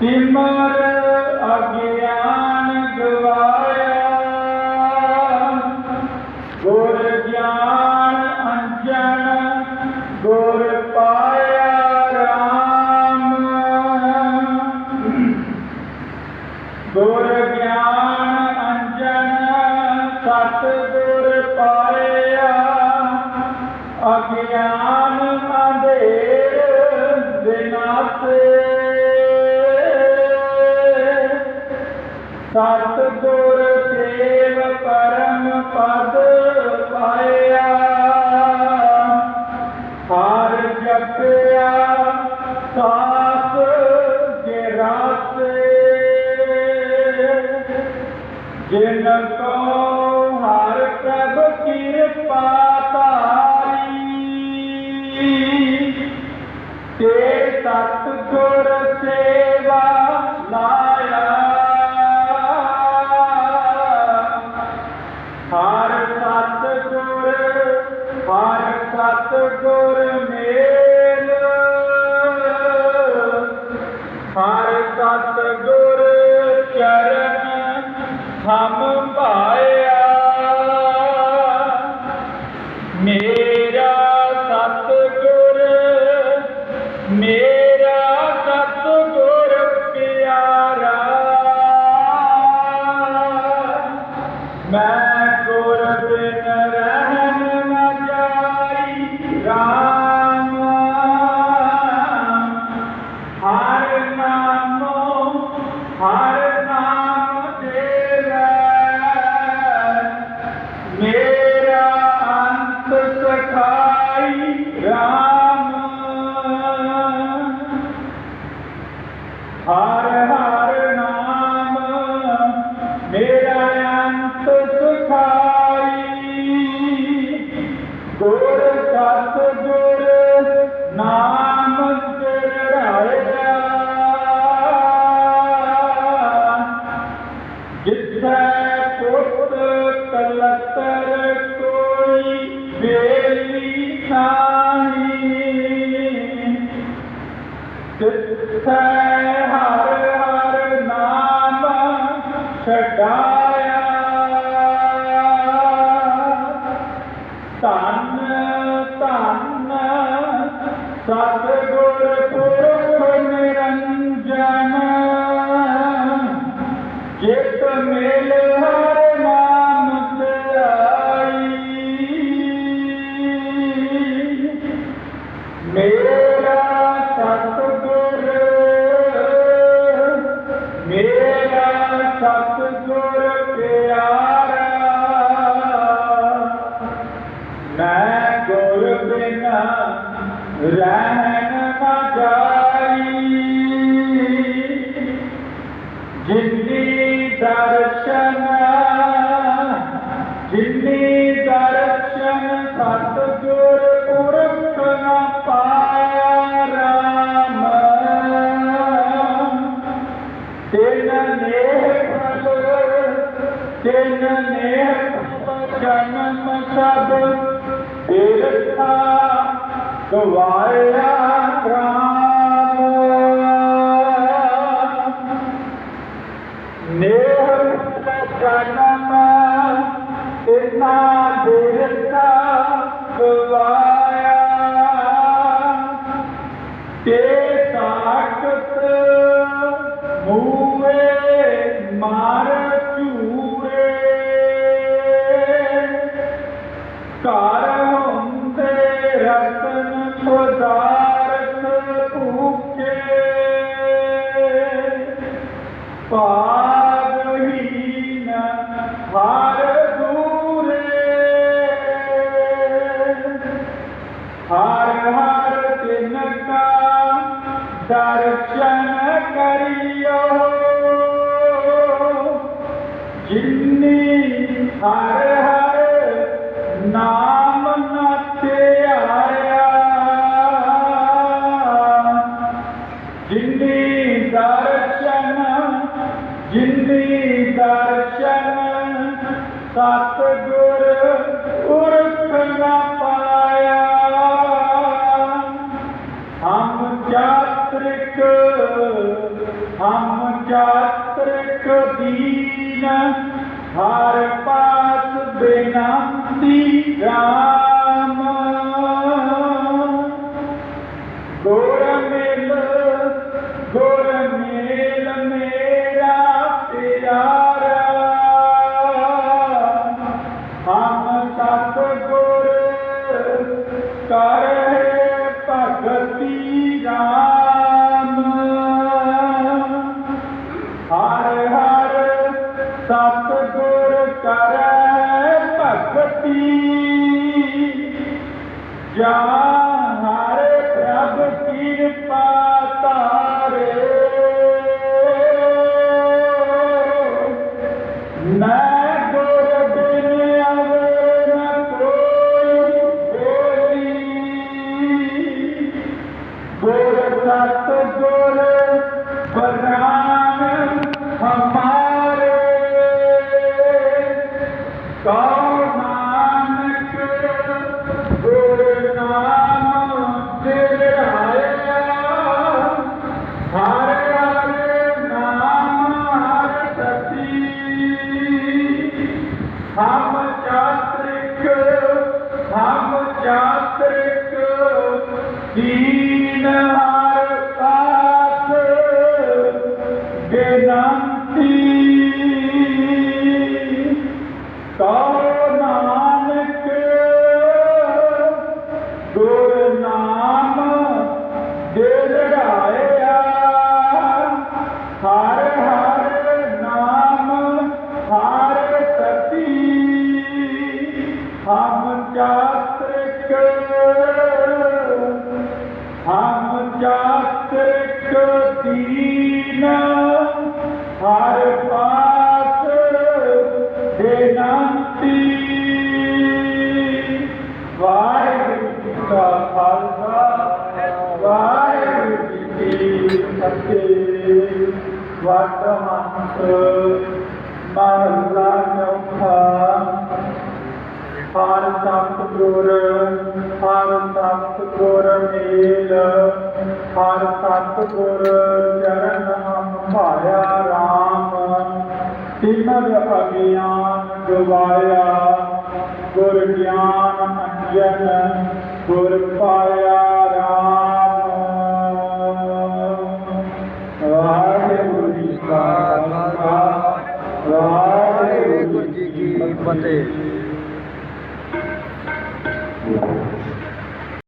ਸਿਮਰ ਅਗਿਆਨ ਗਵਾਇਆ। ਗੁਰ ਗਿਆਨ ਅੰਜਨ ਗੁਰ ਪਾ ਸਤ ਗੁਰ ਸੇਵ ਪਰਮ ਪਦ ਪਾਇਆ। ਹਰ ਜਪਿਆ ਸਾਸ ਗਿਰਾਸੇ ਜਿਨ ਕੋ ਹਰ ਪ੍ਰਭ ਕਿਰਪਾ ਤਾਰੀ ਤੇ ਸਤ ਗੁਰ ਸੇਵਾ ਹਮ ਭਾਇਆ। ਮੇਰਾ ਸਤਿਗੁਰ ਮੇਰਾ ਸਤਿਗੁਰ ਪਿਆਰਾ। ਮੈਂ ਗੁਰ ਬਿਨ ਨਾਮ ਸਿਰਹਾਇਆ ਜਿੱਥੈ ਪੁੱਤ ਕਲਤਰ ਕੋਈ ਵੇਲੀ ਨਾਹੀ। ਜਿੱਥੈ ਹਰ ਹਰ ਨਾਮ ਛਡਾ ਸਤਿਗੁਰ ਪਿਆਰਾ ਮੈਂ ਗੁਰ ਬਿਨਾ ਰਹਿਣ ਨਾ ਜਾਈ। ਜਿਨੀ ਦਰਸ਼ਨ ਜਿਨੀ ਦਰਸ਼ਨ ਸਤਿਗੁਰ ਤਿਨ ਨੇਹ ਜਨਮ ਸਭ ਤੀਰਥਾ ਗਵਾਇਆ ਰਾਮ ਨੇਹ ਜਨਮ ਇਨਾ ਦਿਰਤਾ ਗਵਾਇਆ ਤੇ ਭਾਗਹੀਨ ਹਰ ਦੂਰੇ। ਹਰ ਹਰ ਤਿਨ ਕਾ ਦਰਸ਼ਨ ਕਰਿਓ। ਜਿਨੀ ਹਰ ਹਰ ਨਾਮ ਸਤਿਗੁਰ ਉਰਖ ਨ ਪਾਇਆ। ਹਮ ਜਾਤ੍ਰਿਕ ਹਮ ਜਾਤ੍ਰਿਕ ਦੀਨ ਹਰ ਪਾਸ ਬੇਨੰਤੀ ਰਾਮ। ਹਮ ਕਰੇ ਭਗਤੀ ਰਾਮ। ਹਰ ਹਰ ਸਤ ਕਰੇ ਭਗਤੀ। ਜਾ ਗੁਰ ਬੇਨੰਤੀ ਵਰਤਮਾਨ ਮਹਲਾ ਚੌਥਾ ਹਰ ਸਤ ਗੁਰ ਹਰ ਸਤ ਗੁਰ ਮੇਲ ਹਰ ਸਤ ਗੁਰ ਚਰਨ ਹਮ ਭਾਇਆ RAM ਤਿਮਰ ਅਗਿਆਨ ਗਵਾਇਆ ਗੁਰ ਗਿਆਨ ਅੰਜਨ ਗੁਰ ਪਾਇਆ RAM ಮತ್ತೆ